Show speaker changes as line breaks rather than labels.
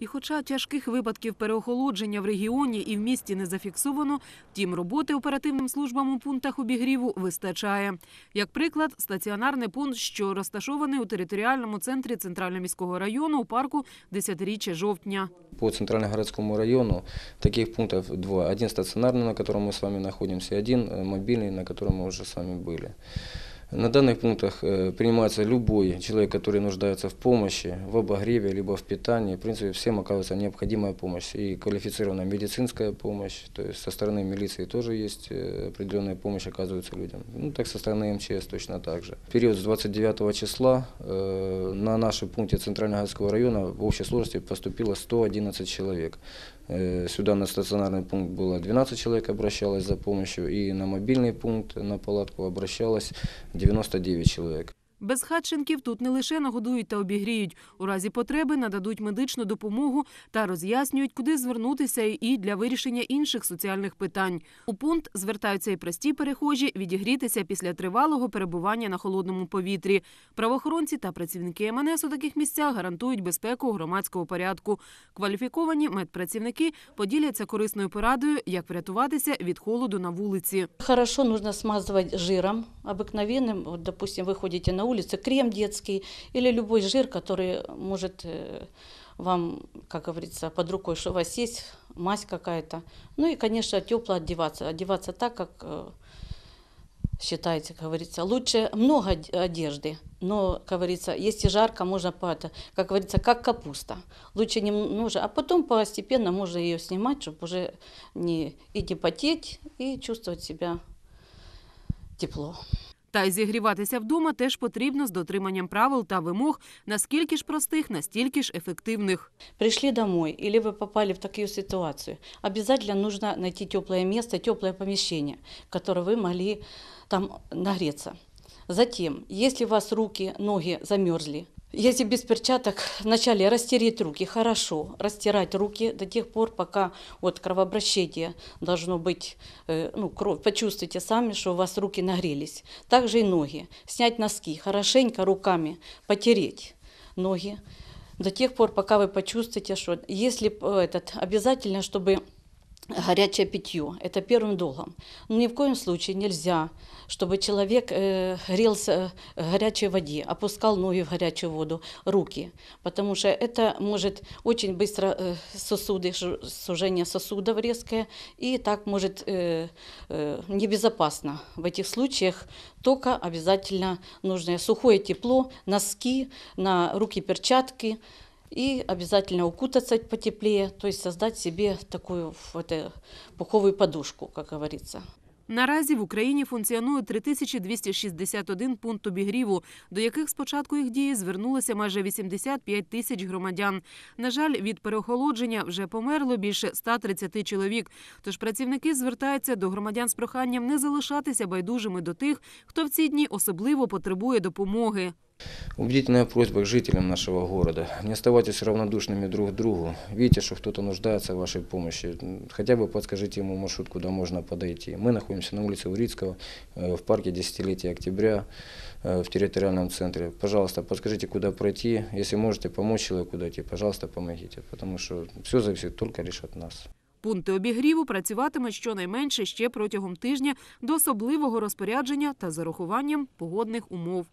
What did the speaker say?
І хоча тяжких випадків переохолодження в регіоні і в місті не зафіксовано, втім роботи оперативним службам у пунктах обігріву вистачає. Як приклад, стаціонарний пункт, що розташований у територіальному центрі Центрально-міського району у парку «Десятиріччя жовтня.
По Центральногородскому району таких пунктов два. Один стационарный, на котором мы с вами находимся, и один э, мобильный, на котором мы уже с вами были. На данных пунктах э, принимается любой человек, который нуждается в помощи, в обогреве, либо в питании. В принципе, всем оказывается необходимая помощь. И квалифицированная медицинская помощь, то есть со стороны милиции тоже есть э, определенная помощь оказывается людям. Ну, так со стороны МЧС точно так же. В период с 29 числа э, на нашем пункте Центральногородского района в общей сложности поступило 111 человек. Э, Сюда на стационарный пункт было 12 человек обращалось за помощью, и на мобильный пункт, на палатку обращалось 99 человек.
Безхатченків тут не лише нагодують та обігріють. У разі потреби нададуть медичну допомогу та роз'яснюють, куди звернутися і для вирішення інших соціальних питань. У пункт звертаються і прості перехожі відігрітися після тривалого перебування на холодному повітрі. Правоохоронці та працівники МНС у таких місцях гарантують безпеку громадського порядку. Кваліфіковані медпрацівники поділяться корисною порадою, як врятуватися від холоду на вулиці.
Хорошо нужно смазывать жиром обыкновенным. Вот, допустим, вы ходите на улицу, крем детский или любой жир, который может э, вам, как говорится, под рукой, что у вас есть мазь какая-то. Ну и, конечно, тепло одеваться. Одеваться так, как э, считается, как говорится. Лучше много од- одежды, но, как говорится, если жарко, можно, по это, как говорится, как капуста. Лучше немного, а потом постепенно можно ее снимать, чтобы уже не, и не потеть, и чувствовать себя тепло.
Та й зігріватися вдома теж потрібно з дотриманням правил та вимог, наскільки ж простих, настільки ж ефективних.
Прийшли домой или ви попали в таку ситуацію. обязательно нужно найти теплое место, тепле поміщення, в ви вы могли там нагрітися. Затем, если у вас руки, ноги замерзли, если без перчаток, вначале растереть руки, хорошо, растирать руки до тех пор, пока вот кровообращение должно быть, э, ну, кровь, почувствуйте сами, что у вас руки нагрелись. Также и ноги. Снять носки, хорошенько руками потереть ноги до тех пор, пока вы почувствуете, что если э, этот, обязательно, чтобы горячее питье, это первым долгом. Но ни в коем случае нельзя, чтобы человек э, грелся в горячей воде, опускал ноги в горячую воду, руки, потому что это может очень быстро э, сосуды, сужение сосудов резкое, и так может э, э, небезопасно. В этих случаях только обязательно нужно сухое тепло, носки, на руки перчатки, и обязательно укутаться потеплее, то есть создать себе такую вот, пуховую подушку, как говорится.
Наразі в Україні функціонує 3261 пункт обігріву, до яких з початку їх дії звернулося майже 85 тисяч громадян. На жаль, від переохолодження вже померло більше 130 чоловік. Тож працівники звертаються до громадян з проханням не залишатися байдужими до тих, хто в ці дні особливо потребує допомоги.
Убедительная просьба к жителям нашего города. Не оставайтесь равнодушными друг к другу. Видите, что кто-то нуждается в вашей помощи. Хотя бы подскажите ему маршрут, куда можно подойти. Мы находимся на улице Урицкого, э, в парке Десятилетия Октября, э, в территориальном центре. Пожалуйста, подскажите, куда пройти. Если можете помочь человеку дойти, пожалуйста, помогите. Потому что все зависит только лишь от нас.
Пункти обігріву працюватимуть щонайменше ще протягом тижня до особливого розпорядження та зарахуванням погодних умов.